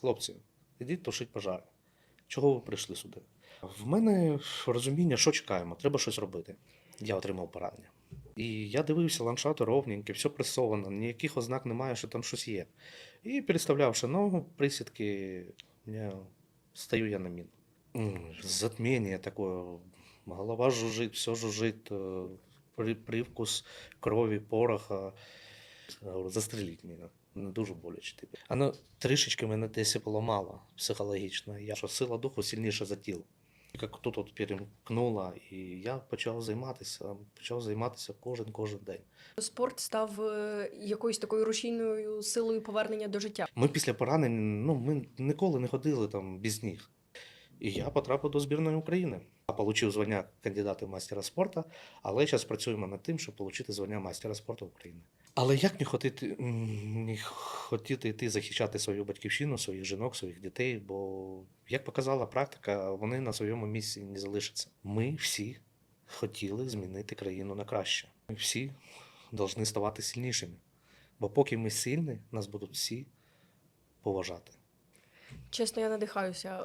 Хлопці, ідіть тушіть пожари. Чого ви прийшли сюди? В мене розуміння, що чекаємо, треба щось робити. Я отримав поранення. І я дивився, ландшафт ровненький, все пресовано, ніяких ознак немає, що там щось є. І переставлявши ногу, присідки, я, стою я на міну. М, Затміння таке, голова жужжить, все жужжить, е, привкус крові, пороха. Я говорю, застреліть мене. Не дуже боляче. Типу. Воно трішечки мене десь поламало психологічно. Я що сила духу сильніша за тіло. Як тут от перемкнуло, і я почав займатися, почав займатися кожен кожен день. Спорт став е, якоюсь такою рушійною силою повернення до життя. Ми після поранень, ну ми ніколи не ходили там без ніг. І я потрапив до збірної України. Я отримав звання кандидата в мастера спорту, але зараз працюємо над тим, щоб отримати звання мастера спорту України. Але як не хотіти, не хотіти йти захищати свою батьківщину, своїх жінок, своїх дітей? Бо, як показала практика, вони на своєму місці не залишаться. Ми всі хотіли змінити країну на краще. Ми всі повинні ставати сильнішими. Бо поки ми сильні, нас будуть всі поважати. Чесно, я надихаюся